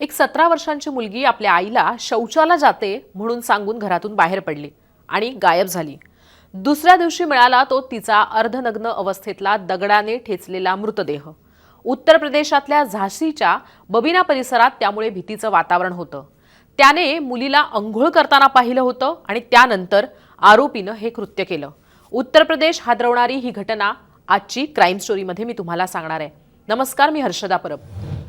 एक सतरा वर्षांची मुलगी आपल्या आईला शौचाला जाते म्हणून सांगून घरातून बाहेर पडली आणि गायब झाली. दुसऱ्या दिवशी मिळाला तो तिचा अर्धनग्न अवस्थेतला दगडाने ठेचलेला मृतदेह. उत्तर प्रदेशातल्या झाशीच्या बबिना परिसरात त्यामुळे भीतीचं वातावरण होतं. त्याने मुलीला अंघोळ करताना पाहिलं होतं आणि त्यानंतर आरोपीनं हे कृत्य केलं. उत्तर प्रदेश हादरवणारी ही घटना आजची क्राईम स्टोरीमध्ये मी तुम्हाला सांगणार आहे. नमस्कार मी हर्षदा परब.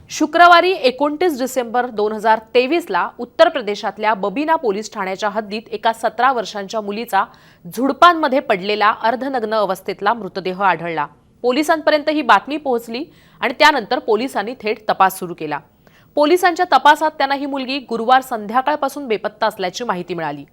शुक्रवारी एकोणतीस डिसेंबर दोन हजार तेवीसला उत्तर प्रदेशातल्या बबीना पोलीस ठाण्याच्या हद्दीत एका सतरा वर्षांच्या मुलीचा झुडपांमध्ये पडलेला अर्धनग्न अवस्थेतला मृतदेह आढळला. पोलिसांपर्यंत ही बातमी पोहोचली आणि त्यानंतर पोलिसांनी थेट तपास सुरू केला. पोलिसांच्या तपासात त्यांना ही मुलगी गुरुवार संध्याकाळपासून बेपत्ता असल्याची माहिती मिळाली.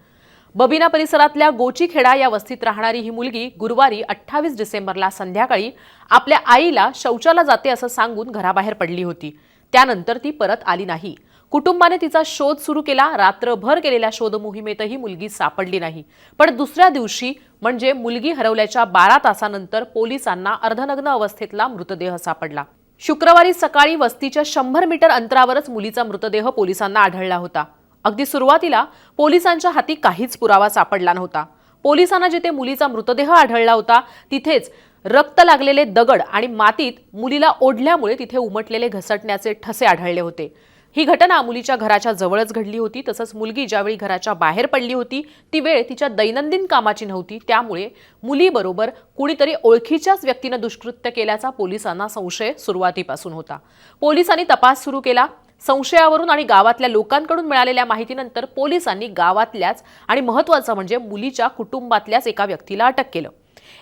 बबिना परिसरातल्या गोचीखेडा या वस्तीत राहणारी ही मुलगी गुरुवारी अठ्ठावीस डिसेंबरला संध्याकाळी आपल्या आईला शौचाला जाते असं सांगून घराबाहेर पडली होती. त्यानंतर ती परत आली नाही. कुटुंबाने तिचा शोध सुरू केला. रात्रभर केलेल्या शोध मोहिमेतही मुलगी सापडली नाही. पण दुसऱ्या दिवशी म्हणजे मुलगी हरवल्याच्या बारा तासानंतर पोलिसांना अर्धनग्न अवस्थेतला मृतदेह सापडला. शुक्रवारी सकाळी वस्तीच्या शंभर मीटर अंतरावरच मुलीचा मृतदेह पोलिसांना आढळला होता. अगदी सुरुवातीला पोलिसांच्या हाती काहीच पुरावा सापडला नव्हता. पोलिसांना जिथे मुलीचा मृतदेह आढळला होता तिथेच रक्त लागलेले दगड आणि मातीत मुलीला ओढल्यामुळे तिथे उमटलेले घसटण्याचे ठसे आढळले होते. ही घटना मुलीच्या घराच्या जवळच घडली होती तसंच मुलगी ज्यावेळी घराच्या बाहेर पडली होती ती वेळ तिच्या दैनंदिन कामाची नव्हती. त्यामुळे मुलीबरोबर कुणीतरी ओळखीच्याच व्यक्तीनं दुष्कृत्य केल्याचा पोलिसांना संशय सुरुवातीपासून होता. पोलिसांनी तपास सुरू केला. संशयावरून आणि गावातल्या लोकांकडून मिळालेल्या माहितीनंतर पोलिसांनी गावातल्याच आणि महत्त्वाचं म्हणजे मुलीच्या कुटुंबातल्याच एका व्यक्तीला अटक केलं.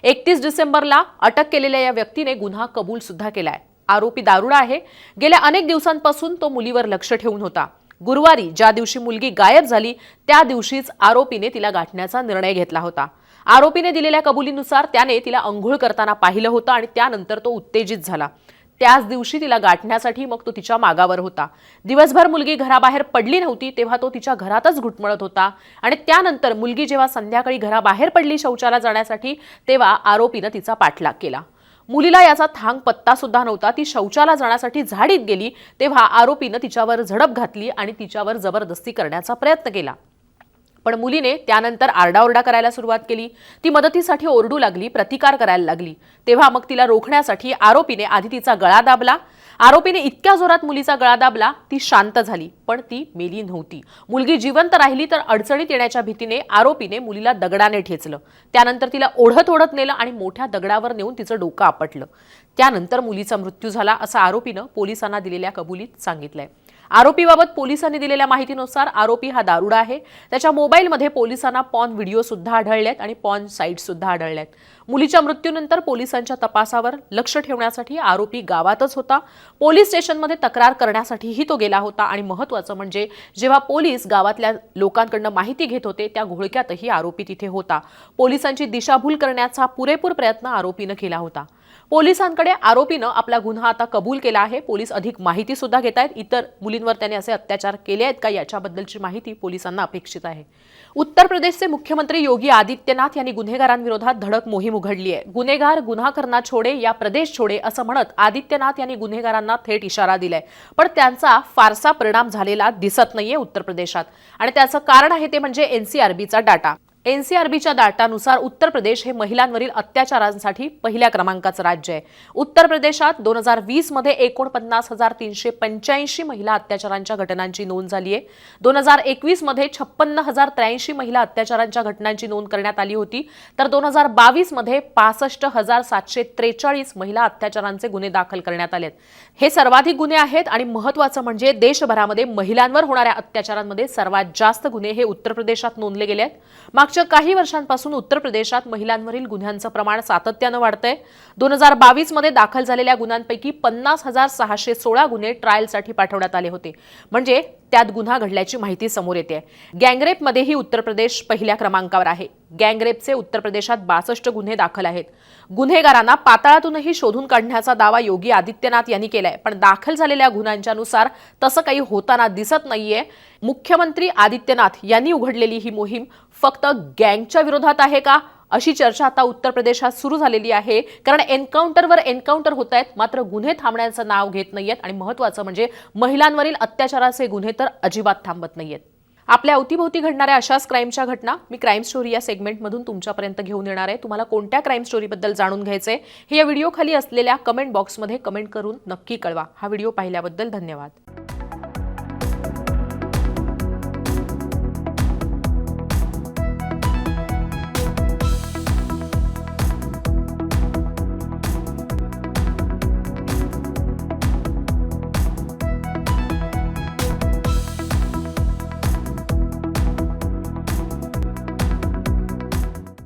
एकतीस डिसेंबरला अटक केलेल्या या व्यक्तीने गुन्हा कबूल सुद्धा केलाय. आरोपी दारुडा आहे. गेल्या अनेक दिवसांपासून तो मुलीवर लक्ष ठेवून होता. गुरुवारी ज्या दिवशी मुलगी गायब झाली त्या दिवशीच आरोपीने तिला गाठण्याचा निर्णय घेतला होता. आरोपीने दिलेल्या कबुलीनुसार त्याने तिला अंघोळ करताना पाहिलं होतं आणि त्यानंतर तो उत्तेजित झाला. त्याच दिवशी तिला गाठण्यासाठी मग तो तिच्या मागावर होता. दिवसभर मुलगी घराबाहेर पडली नव्हती तेव्हा तो तिच्या घरातच घुटमळत होता. आणि त्यानंतर मुलगी जेव्हा संध्याकाळी घराबाहेर पडली शौचाला जाण्यासाठी तेव्हा आरोपीनं तिचा पाठलाग केला. मुलीला याचा थांग पत्ता सुद्धा नव्हता. ती शौचाला जाण्यासाठी झाडीत गेली तेव्हा आरोपीनं तिच्यावर झडप घातली आणि तिच्यावर जबरदस्ती करण्याचा प्रयत्न केला. पण मुलीने त्यानंतर आरडाओरडा करायला सुरुवात केली. ती मदतीसाठी ओरडू लागली प्रतिकार करायला लागली. तेव्हा मग तिला रोखण्यासाठी आरोपीने आधी तिचा गळा दाबला. आरोपीने इतक्या जोरात मुलीचा गळा दाबला ती शांत झाली पण ती मेली नव्हती. मुलगी जिवंत राहिली तर अडचणीत येण्याच्या भीतीने आरोपीने मुलीला दगडाने ठेचलं. त्यानंतर तिला ओढत ओढत नेलं आणि मोठ्या दगडावर नेऊन तिचं डोकं आपटलं. त्यानंतर मुलीचा मृत्यू झाला असं आरोपीनं पोलिसांना दिलेल्या कबुलीत सांगितलंय. आरोपीबाबत पोलिसांनी दिलेल्या माहितीनुसार आरोपी हा दारुडा आहे. त्याच्या मोबाईलमध्ये पोलिसांना पॉन व्हिडिओ सुद्धा आढळल्यात आणि पॉन साईट सुद्धा आढळल्यात मुलीच्या मृत्यूनंतर पोलिसांच्या तपासावर लक्ष ठेवण्यासाठी आरोपी गावातच होता. पोलीस स्टेशनमध्ये तक्रार करण्यासाठीही तो गेला होता आणि महत्त्वाचं म्हणजे जेव्हा पोलीस गावातल्या लोकांकडनं माहिती घेत होते त्या घोळक्यातही आरोपी तिथे होता. पोलिसांची दिशाभूल करण्याचा पुरेपूर प्रयत्न आरोपीनं केला होता. पोलिसांकडे आरोपीनं आपला गुन्हा आता कबूल केला आहे. पोलीस अधिक माहिती सुद्धा घेत आहेत. इतर मुलींवर त्याने असे अत्याचार केले आहेत का याच्याबद्दलची माहिती पोलिसांना अपेक्षित आहे. उत्तर प्रदेशचे मुख्यमंत्री योगी आदित्यनाथ यांनी गुन्हेगारांविरोधात धडक मोहीम उघडली आहे. गुन्हेगार गुन्हा करना छोडे या प्रदेश छोडे असं म्हणत आदित्यनाथ यांनी गुन्हेगारांना थेट इशारा दिलाय. पण त्यांचा फारसा परिणाम झालेला दिसत नाहीये उत्तर प्रदेशात. आणि त्याचं कारण आहे ते म्हणजे एनसीआरबीचा डाटा. एनसीआरबीच्या डाटानुसार उत्तर प्रदेश हे महिलांवरील अत्याचारांसाठी पहिल्या क्रमांकाचं राज्य आहे. उत्तर प्रदेशात दोन हजार वीसमध्ये एकोणपन्नास हजार तीनशे पंच्याऐंशी महिला अत्याचारांच्या घटनांची नोंद झाली आहे. दोन हजार एकवीसमध्ये छप्पन्न हजार त्र्याऐंशी महिला अत्याचारांच्या घटनांची नोंद करण्यात आली होती. तर दोन हजार बावीसमध्ये पासष्ट हजार सातशे त्रेचाळीस महिला अत्याचारांचे गुन्हे दाखल करण्यात आलेत हे सर्वाधिक गुन्हे आहेत आणि महत्वाचं म्हणजे देशभरामध्ये महिलांवर होणाऱ्या अत्याचारांमध्ये सर्वात जास्त गुन्हे हे उत्तर प्रदेशात नोंदले गेले आहेत. मागच्या काही वर्षांपासून उत्तर प्रदेशात महिलांवरील गुन्ह्यांचं प्रमाण सातत्यानं वाढतंय. दोन हजार बावीसमध्ये दाखल झालेल्या गुन्ह्यांपैकी पन्नास हजार सहाशे सोळा गुन्हे ट्रायलसाठी पाठवण्यात आले होते. म्हणजे त्यात गुन्हा घडल्याची माहिती समोर येते. गँगरेपमध्येही उत्तर प्रदेश पहिल्या क्रमांकावर आहे. गँगरेपचे उत्तर प्रदेशात बासष्ट गुन्हे दाखल आहेत. गुन्हेगारांना पाताळातूनही शोधून काढण्याचा दावा योगी आदित्यनाथ यांनी केलाय. पण दाखल झालेल्या गुन्ह्यांच्या नुसार तसं काही होताना दिसत नाहीये. मुख्यमंत्री आदित्यनाथ यांनी उघडलेली ही मोहीम फक्त गँगच्या विरोधात आहे का? अशी चर्चा आता उत्तर प्रदेशात सुरू झालेली आहे. कारण एन्काउंटरवर एन्काउंटर होत आहेत मात्र गुन्हे थांबण्याचं नाव घेत नाहीयेत आणि महत्वाचं म्हणजे महिलांवरील अत्याचाराचे गुन्हे तर अजिबात थांबत नाहीयेत. आपल्या अवतीभोवती घडणाऱ्या अशाच क्राईमच्या घटना मी क्राईम स्टोरी या सेगमेंटमधून तुमच्यापर्यंत घेऊन येणार आहे. तुम्हाला कोणत्या क्राईम स्टोरीबद्दल जाणून घ्यायचे हे या व्हिडिओ खाली असलेल्या कमेंट बॉक्समध्ये कमेंट करून नक्की कळवा. हा व्हिडिओ पाहिल्याबद्दल धन्यवाद.